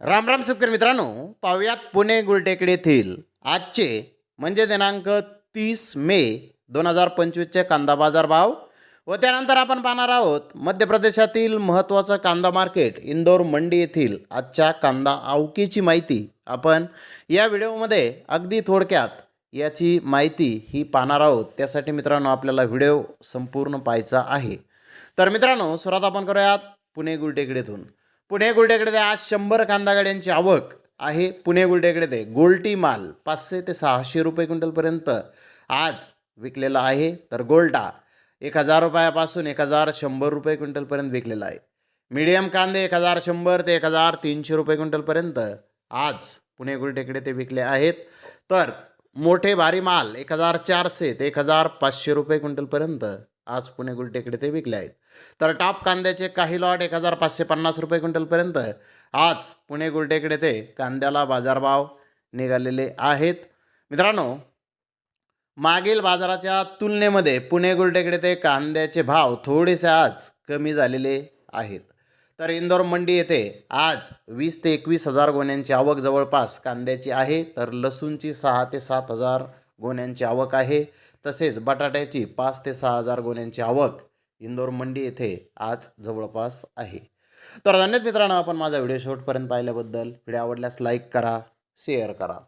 राम राम शेतकरी मित्रांनो पाहुयात पुणे गुलटेकडे येथील आजचे म्हणजे दिनांक तीस मे दोन हजार पंचवीसचे कांदा बाजार भाव व त्यानंतर आपण पाहणार आहोत मध्य प्रदेशातील महत्त्वाचं कांदा मार्केट इंदोर मंडी येथील आजच्या कांदा आवकीची माहिती. आपण या व्हिडिओमध्ये अगदी थोडक्यात याची माहिती ही पाहणार आहोत. त्यासाठी मित्रांनो आपल्याला व्हिडिओ संपूर्ण पाहायचा आहे. तर मित्रांनो सुरुवात आपण करूयात पुणे गुलटेकडेतून. पुणे गुलटेकडे आज शंभर कांदा गाड्यांची आवक आहे. पुणे गुलटेकडे ते गोल्टी माल पाचशे ते सहाशे रुपये क्विंटलपर्यंत आज विकलेला आहे. तर गोल्टा एक हजार रुपयापासून एक हजार शंभर रुपये क्विंटलपर्यंत विकलेला आहे. मीडियम कांदे एक हजार शंभर ते एक हजार तीनशे रुपये क्विंटलपर्यंत आज पुणे गुलटेकडे ते विकले आहेत. तर मोठे भारी माल एक हजार चारशे ते एक हजार पाचशे रुपये क्विंटलपर्यंत आज पुणे गुलटेकडे ते विकले आहेत. तर टॉप कांद्याचे काही लॉट एक हजार पाचशे पन्नास रुपये क्विंटलपर्यंत आज पुणे गुलटेकडे ते कांद्याला बाजारभाव निघालेले आहेत. मित्रांनो मागील बाजाराच्या तुलनेमध्ये पुणे गुलटेकडे ते कांद्याचे भाव थोडेसे आज कमी झालेले आहेत. तर इंदोर मंडी येथे आज वीस ते एकवीस हजार गोण्यांची आवक जवळपास कांद्याची आहे. तर लसूणची सहा ते सात हजार गोण्यांची आवक आहे. तसेच बटाट्याची पाच ते सहा हजार गोण्यांची आवक इंदोर मंडी येथे आज जवळपास आहे. तर धन्यवाद मित्रांनो आपण माझा व्हिडिओ शेवटपर्यंत पाहिल्याबद्दल. व्हिडिओ आवडल्यास लाईक करा शेअर करा.